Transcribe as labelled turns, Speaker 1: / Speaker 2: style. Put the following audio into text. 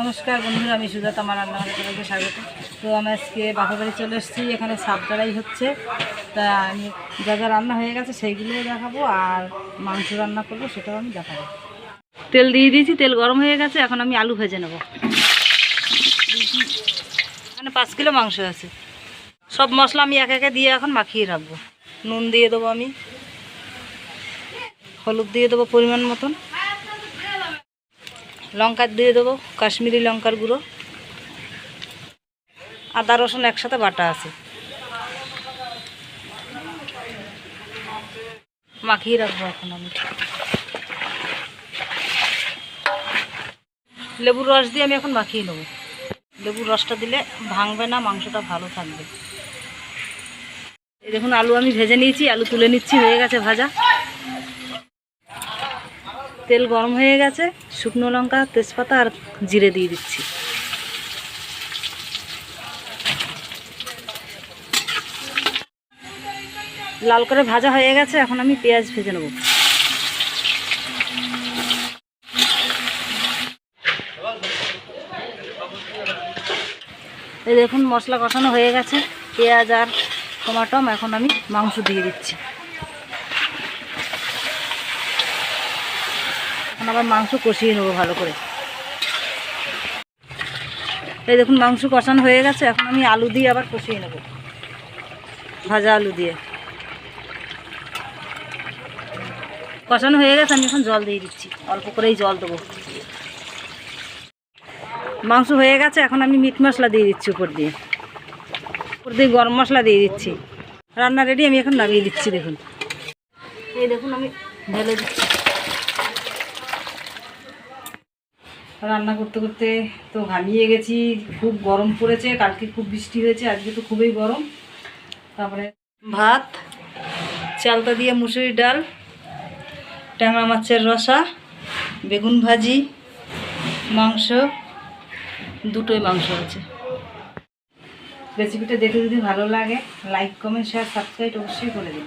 Speaker 1: নমস্কার বন্ধুরা, আমি সুজাতা আমার রান্নাঘরে সবাইকে স্বাগত। তো আমি আজকে বাপা বাড়ি চলে এসেছি, এখানে চড়াই হচ্ছে। তা আমি যা যা রান্না হয়ে গেছে সেইগুলোও দেখাবো আর মাংস রান্না করব, সেটাও আমি দেখাবো। তেল দিয়ে দিয়েছি, তেল গরম হয়ে গেছে, এখন আমি আলু ভেজে নেব। এখানে পাঁচ কিলো মাংস আছে। সব মশলা আমি এক একে দিয়ে এখন মাখিয়ে রাখব। নুন দিয়ে দেবো আমি, হলুদ দিয়ে দেবো পরিমাণ মতন। লঙ্কা দিয়ে দেবো, কাশ্মীরি লঙ্কার গুঁড়ো। আদা, রসুন একসাথে বাটা আছে। মাখিয়ে রাখব এখন আমি। লেবুর রস দিয়ে আমি এখন মাখিয়ে নেব। লেবুর রসটা দিলে ভাঙবে না, মাংসটা ভালো থাকবে। এই দেখুন, আলু আমি ভেজে নিয়েছি, আলু তুলে নিচ্ছি, হয়ে গেছে ভাজা। তেল গরম হয়ে গেছে, শুকনো লঙ্কা, তেজপাতা আর জিরে দিয়ে দিচ্ছি। লাল করে ভাজা হয়ে গেছে, এখন আমি পেঁয়াজ ভেজে নেব। এই দেখুন, মশলা কষানো হয়ে গেছে, পেঁয়াজ আর টমাটম, এখন আমি মাংস দিয়ে দিচ্ছি। এখন আবার মাংস কষিয়ে নেব ভালো করে। এই দেখুন, মাংস কষানো হয়ে গেছে। এখন আমি আলু দিয়ে আবার কষিয়ে নেব। ভাজা আলু দিয়ে। কষানো হয়ে গেছে, আমি এখন জল দিয়ে দিচ্ছি। অল্প করেই জল দেবো। মাংস হয়ে গেছে, এখন আমি মিট মশলা দিয়ে দিচ্ছি উপর দিয়ে। উপর দিয়ে গরম মশলা দিয়ে দিচ্ছি। রান্না রেডি আমি এখন নামিয়ে দিচ্ছি, দেখুন। এই দেখুন, আমি ঢেলে দিচ্ছি। রান্না করতে করতে তো ঘামিয়ে গেছি, খুব গরম পড়েছে, কালকে খুব বৃষ্টি হয়েছে, আজকে তো খুবই গরম। তারপরে ভাত, চালতা দিয়ে মুসুরি ডাল, ট্যাংরা মাছের রসা, বেগুন ভাজি, মাংস, দুটোই মাংস আছে। রেসিপিটা দেখে যদি ভালো লাগে, লাইক, কমেন্ট শেয়ার সাবস্ক্রাইব অবশ্যই করে দিন।